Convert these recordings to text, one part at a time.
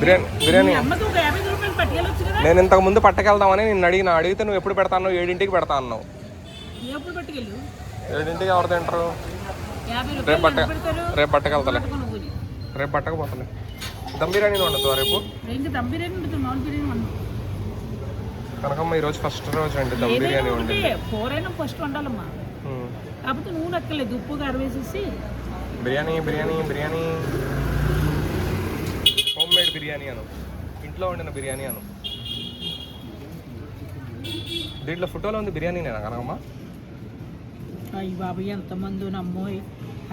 బిర్యానీ బిర్యానీ. నేను ఇంతకు ముందు పట్టకెళ్దామని నిన్ను అడిగిన అడిగితే నువ్వు ఎప్పుడు పెడతాను ఏడింటికి పెడతా అన్నావు. ఏడింటికి ఎవరు తింటారు? రేపు పట్ట రేపు పట్టకెళ్తాలే. రేపు పట్టకపోతాలే దమ్ బిర్యానీ వండుతావా రేపు? కనకమ్మ ఈరోజు ఫస్ట్ రోజు అండి దమ్ బిర్యానీ వండి కూరైనా ఫస్ట్ వండాలమ్మా. కాకపోతే నూనె ఎక్కలేదు ఉప్పు బిర్యానీ బిర్యానీ బిర్యానీ. మేడ్ బిర్యానీ అను. ఇంట్లో వండిన బిర్యానీ అను. దీంట్లో ఫోటోలో ఉంది బిర్యానీ నేను కనకమ్మ? అయ్యి బాబాయ్ ఎంతమంది నమ్మోయ్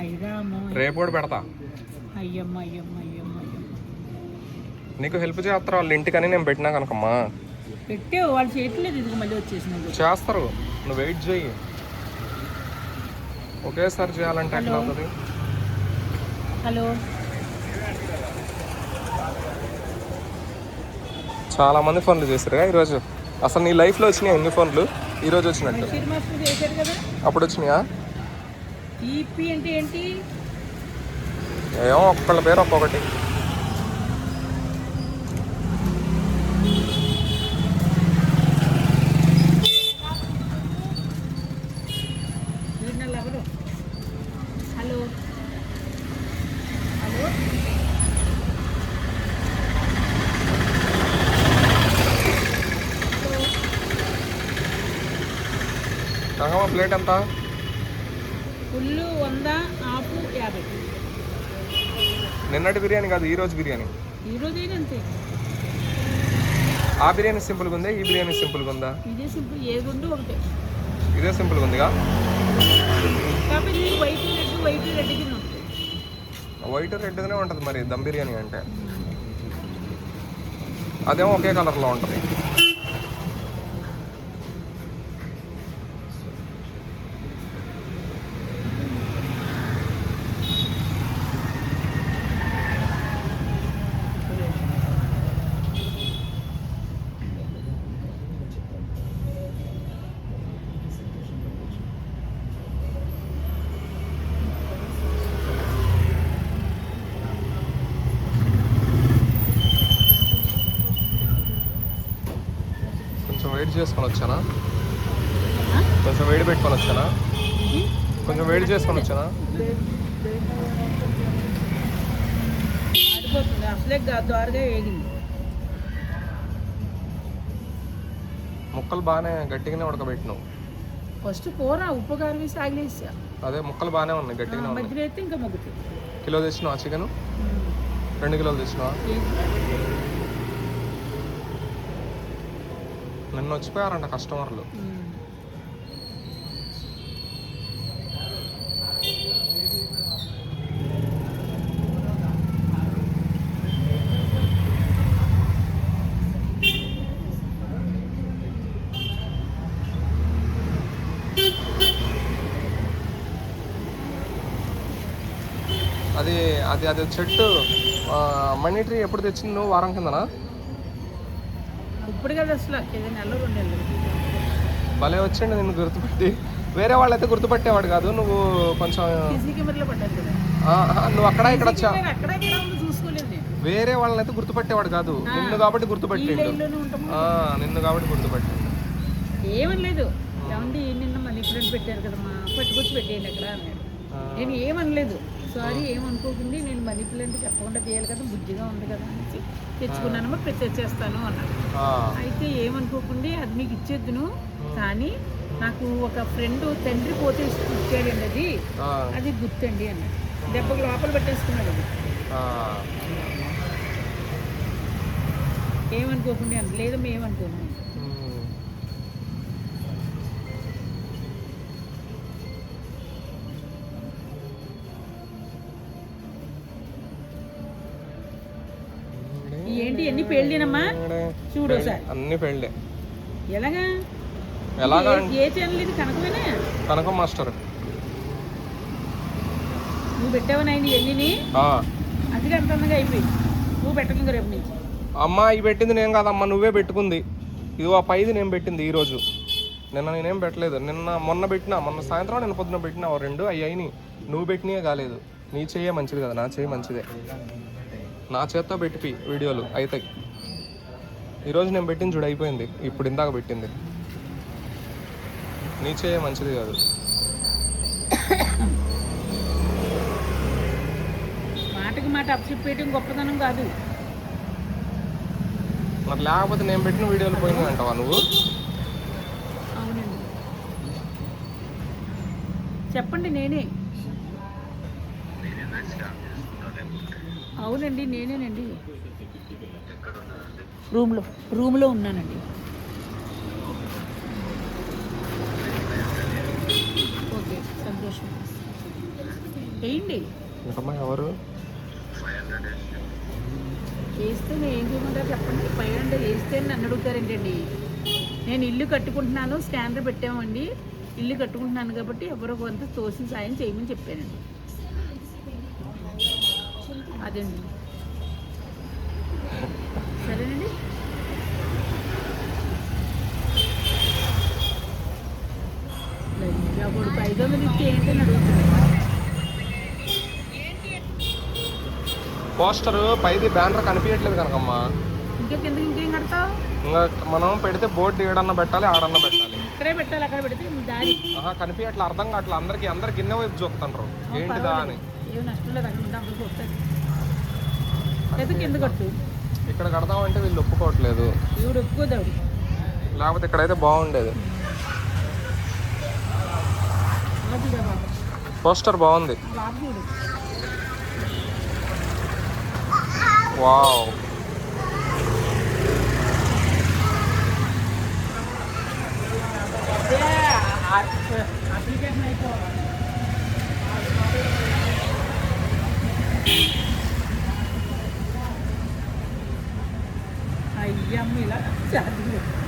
అయ్యరామో రేపు కూడా పెడతా. అయ్యమ్మ అయ్యమ్మ అయ్యమ్మ నీకు హెల్ప్ చేస్తారు వాళ్ళ ఇంటికని నేను పెట్టినా కనకమ్మా. పెట్టావు వాళ్ళు చేయట్లేదు ఇది మళ్ళీ వచ్చేసినది చేస్తారు. నువ్వు వెయిట్ చేయి ఒకేసారి చేయాలంటే ఎట్లా అవుతుంది? హలో. చాలా మంది ఫోన్లు చేశారుగా ఈరోజు. అసలు నీ లైఫ్లో వచ్చినాయి ఎన్ని ఫోన్లు? ఈరోజు వచ్చినట్టు. అప్పుడు వచ్చినాయా? ఏమో ఒక్కళ్ళ పేరు ఒక్కొక్కటి వీడిన ఎవరు హలో హలో కనకమ్మ ప్లేట్ ఎంత? ఫుల్లు వంద ఆపు యాభై. నిన్నటి బిర్యానీ కాదు ఈ రోజు బిర్యానీ. అంతే? ఆ బిర్యానీ సింపుల్గా ఉందా ఈ బిర్యానీ సింపుల్గా ఉందా? ఇదే సింపుల్ ఏది ఉందో ఒకటే. ఇదే సింపుల్గా ఉందిగా? కాబట్టి వైట్ రెడ్ వైట్ రెడ్ కింద వైట్ రెడ్గానే ఉంటుంది మరి దమ్ బిర్యానీ అంటే. అదేమో ఒకే కలర్లో ఉంటుంది. కొంచెం వెయిట్ చేసుకొని వచ్చానా? కొంచెం వేడి పెట్టుకొని వచ్చానా? కొంచెం వేడి చేసుకొని వచ్చానా? ముక్కలు బాగానే గట్టిగానే ఉడకబెట్టినావు. ఫస్ట్ కూర ఉప్పు కారం వేసి ఆగిలేసా. అదే ముక్కలు బాగానే ఉన్నాయి గట్టిగానే ఉన్నాయి. ఇంకా మొగ్గుతుంది కిలో తెచ్చినావా చికెన్? రెండు కిలోలు తెచ్చినావా? నిన్న వచ్చిపోయారంట కస్టమర్లు. అది అది అది చెట్టు మనీ ట్రీ ఎప్పుడు తెచ్చింది నువ్వు వారం కిందనా? ఇప్పుడు కదా అసలు నెల రెండు నెలలు భలే వచ్చిండు నిన్ను గుర్తుపట్టి. వేరే వాళ్ళైతే గుర్తుపట్టేవాడు కాదు నువ్వు కొంచెం నువ్వు అక్కడ ఇక్కడ వచ్చా? వేరే వాళ్ళనైతే గుర్తుపట్టేవాడు కాదు నిన్ను కాబట్టి గుర్తుపట్టిండు. నిన్ను కాబట్టి గుర్తుపట్టిండు. ఏమనలేదు ఏమండి నిన్న మనీ ప్లాంట్ పెట్టారు కదమ్మా పట్టుకొచ్చి పెట్టేయండి అక్కడ అన్నాడు. నేను ఏమనలేదు. సారీ ఏమనుకోకండి నేను మనీ ప్లాంట్ చెప్పకుండా చేయాలి కదా బుద్ధిగా ఉంది కదా అనేసి తెచ్చుకున్నానమ్మా తెచ్చేస్తాను అన్నాడు. అయితే ఏమనుకోకండి అది మీకు ఇచ్చేద్దును కానీ నాకు ఒక ఫ్రెండ్ తండ్రి పోతే ఇచ్చి- ఇచ్చాడండి అది. అది గుర్తండి అన్నాడు. దెబ్బకు లోపల పెట్టేసుకున్నాడు అది. ఏమనుకోకుండా అన్న లేదమ్మా ఏంటి ఎన్ని పెళ్ళినమ్మా? చూడు సార్ అన్ని పెళ్ళే. ఎలాగా? ఎలాగా ఏ- ఛానల్ ఇది? కనకమేనా? కనకం మాస్టర్. నువ్వు పెట్టావు నాయన ఎన్నిని ఆ. అది అంత అందంగా అయిపోయింది. నువ్వు పెట్టకుండా రేపు నుంచి. అమ్మ ఇవి పెట్టింది నేను కాదమ్మా నువ్వే పెట్టుకుంది. ఇది ఆ పైది నేను పెట్టింది ఈరోజు. నిన్న నేనేం పెట్టలేదు. నిన్న మొన్న పెట్టినా మొన్న సాయంత్రం నిన్న పొద్దున పెట్టినా రెండు అవి అయినాయి నువ్వు పెట్టినయే కాలేదు. నీ చెయ్యే మంచిది కదా నా చెయ్యి మంచిదే. నా చేత్తో పెట్టిపి వీడియోలు అవుతాయి ఈరోజు నేను పెట్టింది చూడు అయిపోయింది. ఇప్పుడు ఇందాక పెట్టింది. నీ చేయ మంచిది కాదు. మాటకి మాట అప్పచెప్పేయటం గొప్పతనం కాదు. మరి లేకపోతే నేను పెట్టిన వీడియోలు పోయినాయి అంటావా నువ్వు? చెప్పండి నేనే. అవునండి నేనేనండి. రూమ్లో రూమ్లో ఉన్నానండి. ఓకే సంతోషం. వేయండి ఎవరు? వేస్తే నేను ఏం చేయమంటారు చెప్పండి. ఫైవ్ హండ్రెడ్ వేస్తే నన్ను అడుగుతారేంటండి? నేను ఇల్లు కట్టుకుంటున్నాను స్కానర్ పెట్టామండి. ఇల్లు కట్టుకుంటున్నాను కాబట్టి ఎవరో కొంత తోసిన సాయం చేయమని చెప్పానండి. అదండి. సరేనండి. అప్పుడు ఐదు ఇస్తే ఏంటని అడుగుతున్నాను. పోస్టర్ పైది బ్యానర్ కనిపించట్లేదు కనకమ్మా. ఇంకా ఇంకేం కడతావు? ఇంకా మనం పెడితే బోర్డు ఏడన్నా పెట్టాలి ఆడన్నా పెట్టాలి. ఇక్కడే పెట్టాలి అక్కడ పెడితే దారి. ఆహా కనిపించట్లే అర్థం కావట్లే. అందరికి అందరికి కింద వైపు చూస్తుంటారు ఏంటిదా అని. ఏం నష్టం లేదు అక్కడ ఉంటే కింద కట్టు. ఇక్కడ కడదామంటే వీళ్ళు ఒప్పుకోవట్లేదు. ఈవిడ లేకపోతే ఇక్కడైతే బాగుండేది. పోస్టర్ బాగుంది. వావ్. అప్లికేషన్ అయిపోవాలి. yummy lắm.